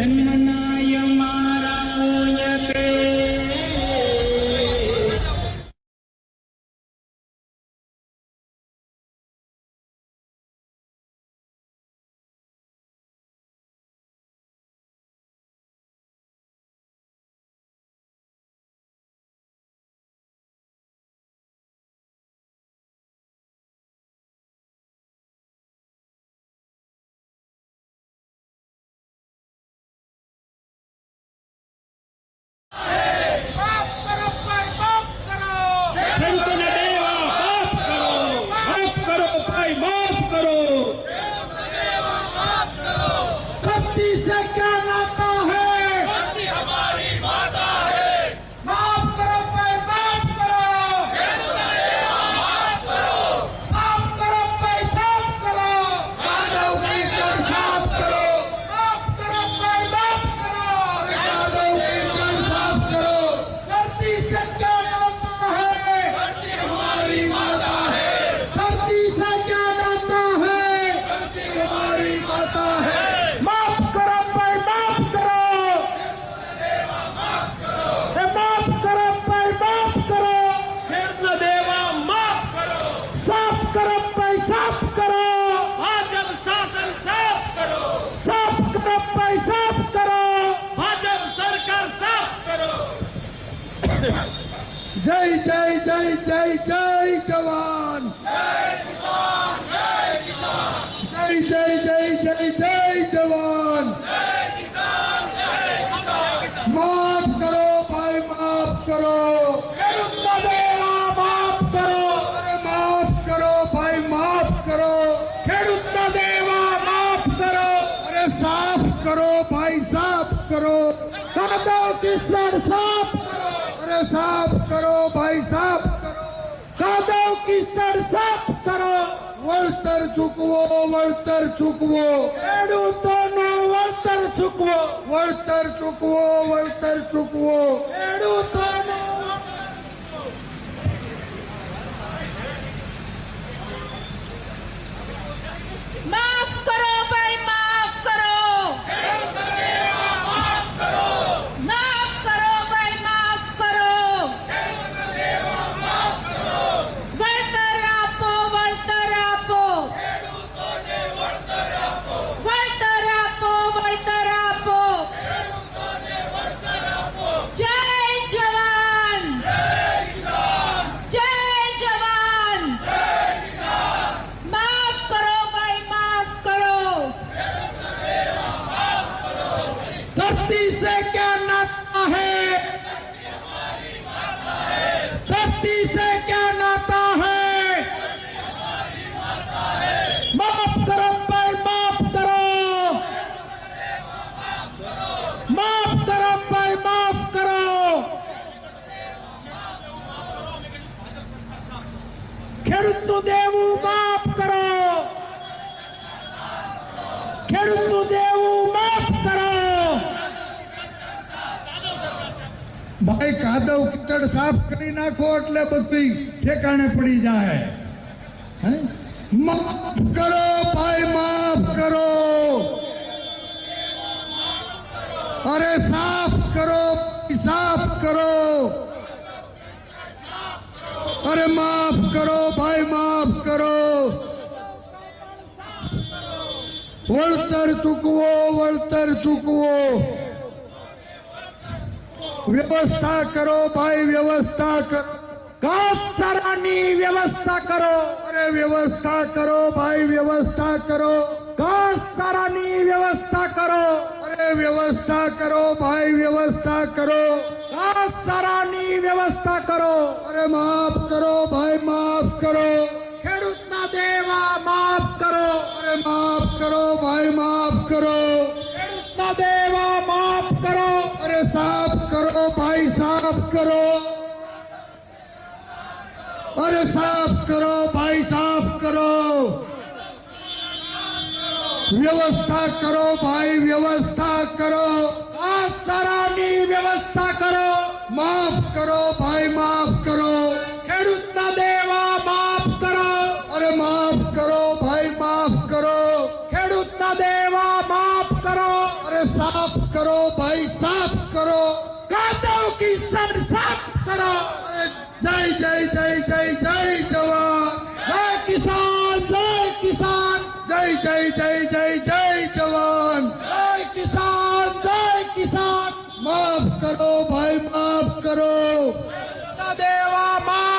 genuine queimado! જય જય જય જય જય જવાન જય જય જય જય જય જવાન માફ કરો ભાઈ માફ કરો ખેડૂતના દેવા માફ કરો અરે માફ કરો ભાઈ માફ કરો ખેડૂતના દેવા માફ કરો અરે સાફ કરો ભાઈ સાફ કરો કાદવ કિસાન સાફ साफ़ करो भाई साहब। कादव की सर साफ़ करो। वर्तर चुकवो वर्तर चुकवो खेडूतोनो वर्तर चुकवो वर्तर चुकवो वर्तर चुकवो દેવું માફ કરો ખેડૂતનું દેવું માફ કરો ભાઈ કાદવ કીચડ સાફ કરી નાખો એટલે બધી ઠેકાણે પડી જાય હે? માફ કરો ભાઈ માફ કરો અરે સાફ કરો સાફ કરો અરે માફ વળતર ચૂકવો વળતર ચૂકવો વ્યવસ્થા કરો ભાઈ વ્યવસ્થા કરો ઘાસચારાની વ્યવસ્થા કરો અરે વ્યવસ્થા કરો ભાઈ વ્યવસ્થા કરો ઘાસચારાની વ્યવસ્થા કરો અરે વ્યવસ્થા કરો ભાઈ વ્યવસ્થા કરો ઘાસચારાની વ્યવસ્થા કરો અરે માફ કરો ભાઈ માફ કરો ખેડૂતના દેવા માફ કરો અરે માફ करो भाई माफ़ करो। देवा माफ़ करो। अरे साफ़ करो भाई साफ़ करो। अरे साफ़ करो भाई साफ़ करो। व्यवस्था करो भाई व्यवस्था करो। सराहनीय व्यवस्था करो। माफ़ करो भाई माफ़ करो। કરો ભાઈ, સાફ કરો. કાદવ સર સાફ કરો. જય જય જય જય જય જવાન. જય કિસાન જય કિસાન. જય જય જય જય જય જવાન. જય કિસાન જય કિસાન. માફ કરો ભાઈ, માફ કરો. દેવા, માફ